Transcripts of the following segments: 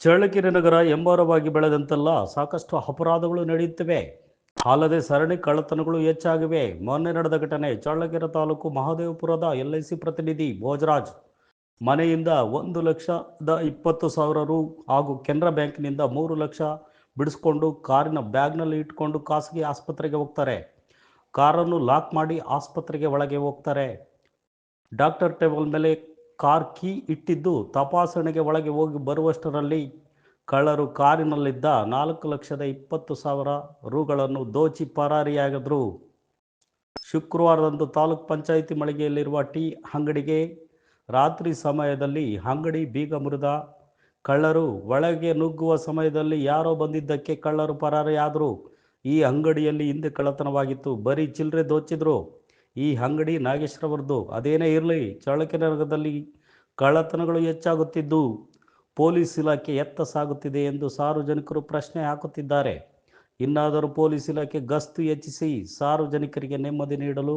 ಚಳ್ಳಕೆರೆ ನಗರ ಎಂಬಾರವಾಗಿ ಬೆಳೆದಂತೆಲ್ಲ ಸಾಕಷ್ಟು ಅಪರಾಧಗಳು ನಡೆಯುತ್ತಿವೆ. ಅಲ್ಲದೆ ಸರಣಿ ಕಳ್ಳತನಗಳು ಹೆಚ್ಚಾಗಿವೆ. ಮೊನ್ನೆ ನಡೆದ ಘಟನೆ ಚಳ್ಳಕೆರೆ ತಾಲೂಕು ಮಹಾದೇವಪುರದ ಎಲ್ ಐ ಸಿ ಪ್ರತಿನಿಧಿ ಭೋಜರಾಜ್. ಮನೆಯಿಂದ ಒಂದು ಲಕ್ಷದ ಇಪ್ಪತ್ತು ಸಾವಿರ ರು ಹಾಗೂ ಕೆನರಾ ಬ್ಯಾಂಕ್ನಿಂದ ಮೂರು ಲಕ್ಷ ಬಿಡಿಸ್ಕೊಂಡು ಕಾರಿನ ಬ್ಯಾಗ್ನಲ್ಲಿ ಇಟ್ಕೊಂಡು ಖಾಸಗಿ ಆಸ್ಪತ್ರೆಗೆ ಹೋಗ್ತಾರೆ. ಕಾರನ್ನು ಲಾಕ್ ಮಾಡಿ ಆಸ್ಪತ್ರೆಗೆ ಒಳಗೆ ಹೋಗ್ತಾರೆ. ಡಾಕ್ಟರ್ ಟೇಬಲ್ ಮೇಲೆ ಕಾರ್ ಕೀ ಇಟ್ಟಿದ್ದು ತಪಾಸಣೆಗೆ ಒಳಗೆ ಹೋಗಿ ಬರುವಷ್ಟರಲ್ಲಿ ಕಳ್ಳರು ಕಾರಿನಲ್ಲಿದ್ದ ನಾಲ್ಕು ಲಕ್ಷದ ಇಪ್ಪತ್ತು ಸಾವಿರ ರುಗಳನ್ನು ದೋಚಿ ಪರಾರಿಯಾಗಿದ್ರು. ಶುಕ್ರವಾರದಂದು ತಾಲೂಕ್ ಪಂಚಾಯಿತಿ ಮಳಿಗೆಯಲ್ಲಿರುವ ಟೀ ಅಂಗಡಿಗೆ ರಾತ್ರಿ ಸಮಯದಲ್ಲಿ ಅಂಗಡಿ ಬೀಗ ಮುರಿದ ಕಳ್ಳರು ಒಳಗೆ ನುಗ್ಗುವ ಸಮಯದಲ್ಲಿ ಯಾರೋ ಬಂದಿದ್ದಕ್ಕೆ ಕಳ್ಳರು ಪರಾರಿಯಾದರು. ಈ ಅಂಗಡಿಯಲ್ಲಿ ಹಿಂದೆ ಕಳ್ಳತನವಾಗಿತ್ತು. ಬರೀ ಚಿಲ್ಲರೆ ದೋಚಿದ್ರು. ಈ ಅಂಗಡಿ ನಾಗೇಶ್ವರವರದು ಅದೇನೇ ಇರಲಿ ಚಳ್ಳಕೆರೆ ನಗರದಲ್ಲಿ ಕಳ್ಳತನಗಳು ಹೆಚ್ಚಾಗುತ್ತಿದ್ದು, ಪೊಲೀಸ್ ಇಲಾಖೆ ಎತ್ತ ಸಾಗುತ್ತಿದೆ ಎಂದು ಸಾರ್ವಜನಿಕರು ಪ್ರಶ್ನೆ ಹಾಕುತ್ತಿದ್ದಾರೆ. ಇನ್ನಾದರೂ ಪೊಲೀಸ್ ಇಲಾಖೆ ಗಸ್ತು ಹೆಚ್ಚಿಸಿ ಸಾರ್ವಜನಿಕರಿಗೆ ನೆಮ್ಮದಿ ನೀಡಲು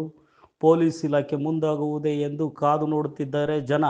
ಪೊಲೀಸ್ ಇಲಾಖೆ ಮುಂದಾಗುವುದೇ ಎಂದು ಕಾದು ನೋಡುತ್ತಿದ್ದಾರೆ ಜನ.